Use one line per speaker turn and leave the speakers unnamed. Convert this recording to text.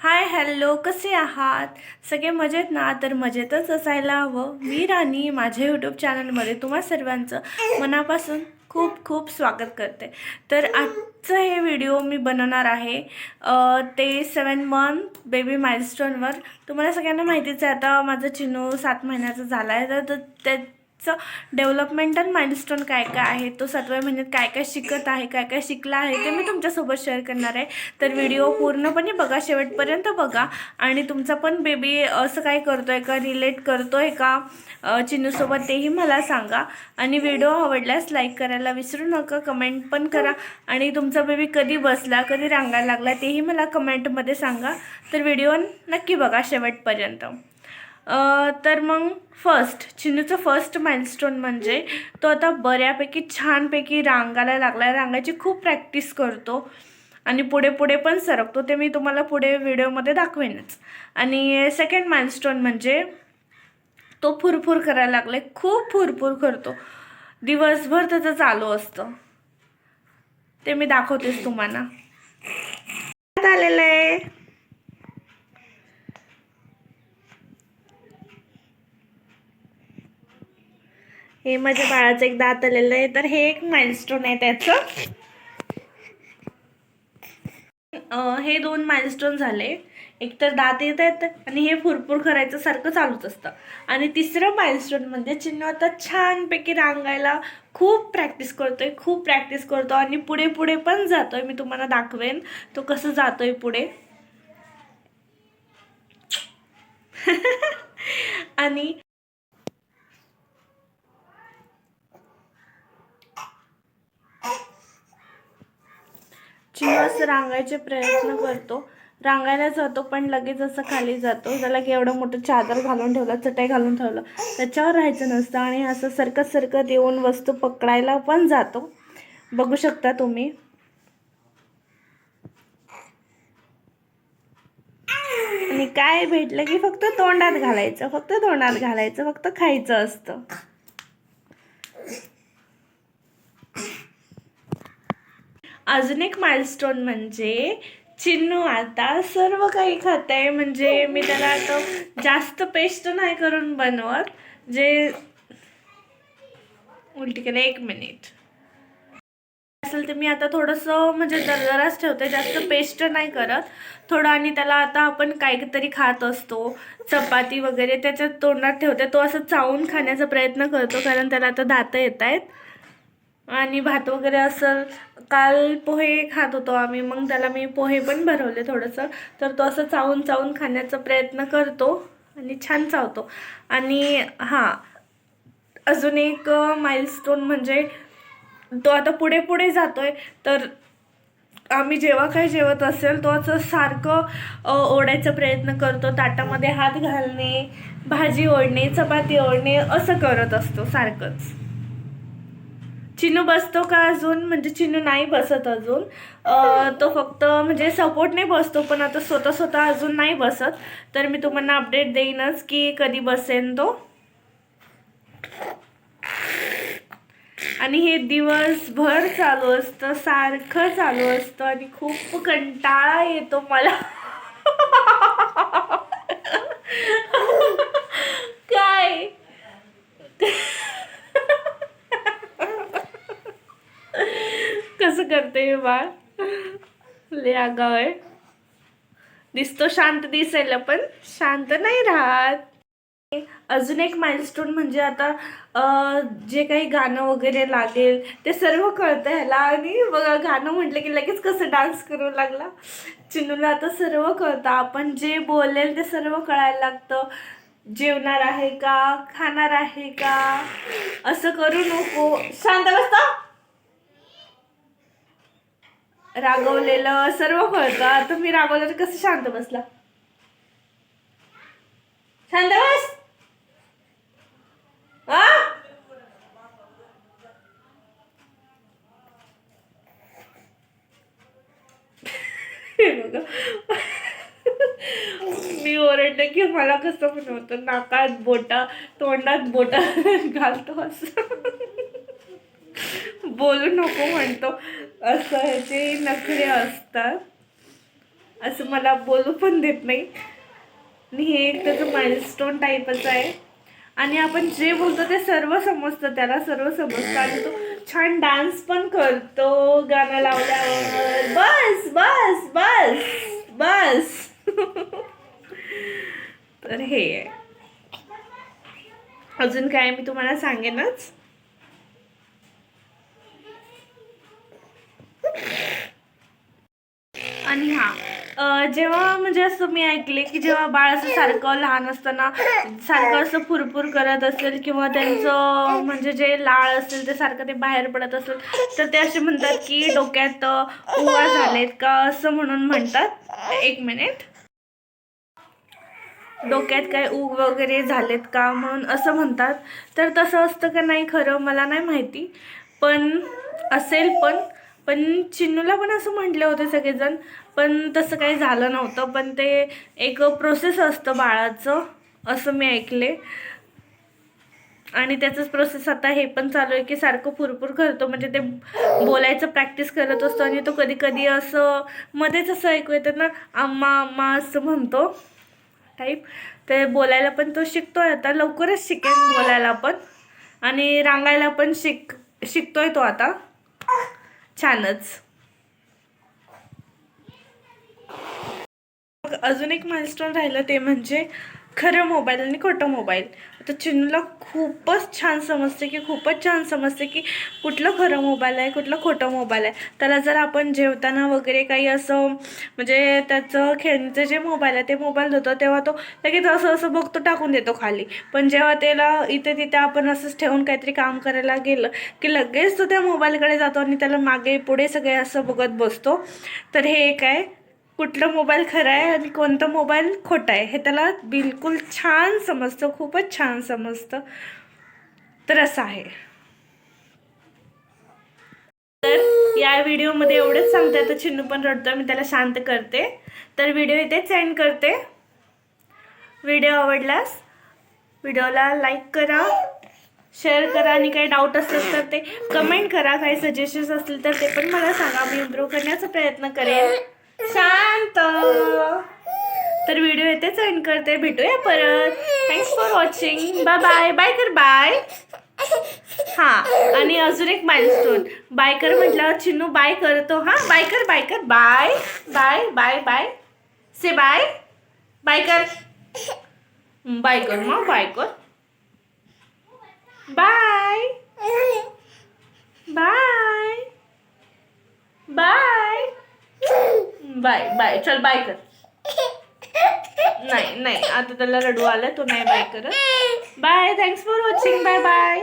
Hi hello कसे आहात? सगळे मजेत ना? तर मजेतच असायला हवं. मी राणी माझ्या यूट्यूब चॅनलमध्ये तुम्हा सर्वांचं मनापासून खूप खूप स्वागत करते. तर आजचं हे व्हिडिओ मी बनवणार आहे. ते सेवन मंथ बेबी माइलस्टोनवर तुम्हाला सगळ्यांना माहितीच आहे आता माझं चिनू सात महिन्याचा झाला आहे तर चं डेव्हलपमेंट डेव्हलपमेंटल माइलस्टोन काय काय आहे? तो सातव्या महिन्यात काय काय शिकत आहे काय काय शिकला आहे ते मी तुमच्यासोबत शेअर करणार आहे. तर व्हिडिओ पूर्णपणे बघा शेवटपर्यंत बघा. आणि तुमचा पण बेबी असं काय करतो आहे का रिलेट करतो आहे का अ, चिनूसोबत तेही मला सांगा. आणि व्हिडिओ आवडल्यास लाईक करायला विसरू नका कमेंट पण करा. आणि तुमचा बेबी कधी बसला कधी रांगायला लागला तेही मला कमेंटमध्ये सांगा. तर व्हिडिओ नक्की बघा शेवटपर्यंत. तर मग फर्स्ट चिनूचं फर्स्ट माइलस्टोन म्हणजे तो आता बऱ्यापैकी छानपैकी रांगायला लागला रांगायची खूप प्रॅक्टिस करतो आणि पुढे पुढे पण सरकतो. ते मी तुम्हाला पुढे व्हिडिओमध्ये दाखवेनच. आणि सेकंड माइलस्टोन म्हणजे तो फुरफुर करायला लागलाय. खूप फुरफुर करतो. दिवसभर त्याचं चालू असतं. ते मी दाखवतेच तुम्हाला. आलेलं आहे हे माझ्या बाळाचं एक दात आलेलं आहे. तर हे एक माइलस्टोन आहे त्याचं. हे दोन माइलस्टोन झाले. एक तर दात येत आहेत आणि हे फुरफुर करायचं सारखं चालूच असतं. आणि तिसरं माइलस्टोन म्हणजे चिन्ह आता छानपैकी रांगायला खूप प्रॅक्टिस करतोय खूप प्रॅक्टिस करतो आणि पुढे पुढे पण जातोय. मी तुम्हाला दाखवेन तो कसं जातोय पुढे. आणि चिन्ह असं रांगायचे प्रयत्न करतो. रांगायला जातो पण लगेच असं खाली जातो. त्याला की एवढं मोठं चादर घालून ठेवलं चटई घालून ठेवलं. त्याच्यावर राहायचं नसतं आणि असं सरकत सरकत येऊन वस्तू पकडायला पण जातो. बघू शकता तुम्ही. आणि काय भेटलं की फक्त तोंडात घालायचं फक्त तोंडात घालायचं फक्त खायचं असतं. अजून एक माइलस्टोन म्हणजे चिन्नू आता सर्व काही खात आहे म्हणजे मी त्याला आता जास्त पेस्ट नाही करून बनवत. जे उलटी केलं एक मिनिट असेल तर मी आता थोडंसं म्हणजे दरदराच ठेवते. जास्त पेस्ट नाही करत. थोडं आणि त्याला आता आपण काहीतरी खात असतो. चपाती वगैरे त्याच्यात तोंडात ठेवते. तो असं चावून खाण्याचा प्रयत्न करतो कारण त्याला आता दातं येत आहेत आणि भात वगैरे असं काल पोहे खात होतो आम्ही मग त्याला मी पोहे पण भरवले थोडंसं. तर तो असं चावून चावून खाण्याचा प्रयत्न करतो आणि छान चावतो. आणि हां अजून एक माइलस्टोन म्हणजे तो आता पुढे पुढे जातो आहे तर आम्ही जेव्हा काही जेवत असेल तो असं सारखं ओढायचा प्रयत्न करतो. ताटामध्ये हात घालणे भाजी ओढणे चपाती ओढणे असं करत असतो सारखंच. चिनू बसतो का अजून? म्हणजे चिनू नाही बसत अजून. तो फक्त म्हणजे सपोर्टने बसतो पण आता स्वतः स्वतः अजून नाही बसत. तर मी तुम्हाला अपडेट देईनच की कधी बसेन तो. आणि हे दिवसभर चालू असतं सारखं चालू असतं आणि खूप कंटाळा येतो मला काय कसं करते हे बाळ. लय आगाव आहे. दिसतो शांत दिसायला पण शांत नाही राहत. अजून एक माइलस्टोन म्हणजे आता जे काही गाणं वगैरे लागेल ते सर्व कळतं ह्याला. आणि बघा गाणं म्हटलं की लगेच कसं डान्स करू लागला. चिनूला आता सर्व कळतं. आपण जे बोलेल ते सर्व कळायला लागतं. जेवणार आहे का? खाणार आहे का? असं करू नको. शांत बसता रागवलेलं सर्व कळतं. आता मी रागवलं तर कसं शांत बसला? शांत बस. मी ओरडलं की मला कसं पण होतं. नाकात बोटा तोंडात बोटा घालतो असं. बोलू नको म्हणतो. असं ह्याचे नखरे असतात. असं मला बोलू पण देत नाही. आणि हे एक त्याचं माइलस्टोन टाईपच आहे. आणि आपण जे बोलतो ते सर्व समजतं त्याला सर्व समजतं. आणि तो छान डान्स पण करतो गाणं लावल्यावर. बस बस बस बस. तर हे आहे. अजून काय मी तुम्हाला सांगेनच आणि हा अ, जेव्हा म्हणजे असं मी ऐकले की जेव्हा बाळ असं सारखं लहान असताना सारखं असं फुरफुर करत असेल किंवा त्यांचं म्हणजे जे लाळ असेल ते सारखं ते बाहेर पडत असेल तर ते असे म्हणतात की डोक्यात उवा झालेत का असं म्हणून म्हणतात. एक मिनिट. डोक्यात काय ऊग वगैरे झालेत का म्हणून असं म्हणतात. तर तसं असतं का नाही खरं मला नाही माहिती. पण असेल पण पण चिन्नूला पण असं म्हटले होते सगळेजण पण तसं काही झालं नव्हतं. पण ते एक प्रोसेस असतं बाळाचं असं मी ऐकले. आणि त्याचंच प्रोसेस आता हे पण चालू आहे की सारखं फुरफुर करतो. म्हणजे ते बोलायचं प्रॅक्टिस करत असतो आणि तो कधी कधी असं मध्येच असं ऐकू येतं ना आम्मा आम्मा असं म्हणतो. टाईप ते बोलायला पण तो शिकतोय आता लवकरच शिकेन बोलायला पण. आणि रांगायला पण शिक शिकतोय तो आता. छानच. मग अजून एक माइलस्टोन राहिलं ते म्हणजे खरं मोबाईल आणि खोटं मोबाईल आता चिनूला खूपच छान समजते की खूपच छान समजते की कुठलं खरं मोबाईल आहे कुठलं खोटं मोबाईल आहे. त्याला जर आपण जेवताना वगैरे काही असं म्हणजे त्याचं खेळणीचं जे मोबाईल आहे ते मोबाईल देतो तेव्हा तो लगेच असं असं बघतो टाकून देतो खाली. पण जेव्हा त्याला इथे तिथे आपण असंच ठेवून काहीतरी काम करायला गेलं की लगेच तो त्या मोबाईलकडे जातो आणि त्याला मागे पुढे सगळे असं बघत बसतो. तर हे एक आहे. कुठला मोबाईल खरा आहे आणि कोणता मोबाईल खोटा आहे हे त्याला बिलकुल छान समजतं खूपच छान समजतं. तर असं आहे. तर या व्हिडिओमध्ये एवढंच सांगते आता चिन्नू पण रडतो मी त्याला शांत करते. तर व्हिडिओ इथेच एंड करते. व्हिडिओ आवडल्यास व्हिडिओला लाईक करा शेअर करा आणि काही डाऊट असेल तर ते कमेंट करा काही सजेशन्स असतील तर ते पण मला सांगा मी इम्प्रूव्ह करण्याचा प्रयत्न करेन. शांत. तर व्हिडिओ इथेच एंड करते. भेटूया परत. Thanks for watching bye bye bye कर बाय हां आणि अजून एक माइलस्टोन बाय कर म्हटल्यावर चिन्नू बाय करतो. हां बाय कर बाय कर. बाय बाय बाय बाय से बाय बाय कर. Hmm, बाय कर मग बाय कर. Bye bye bye. चल बाय कर. नाही नाही. आता त्याला रडू आलं. तो नाही बाय करत. Bye thanks for watching bye bye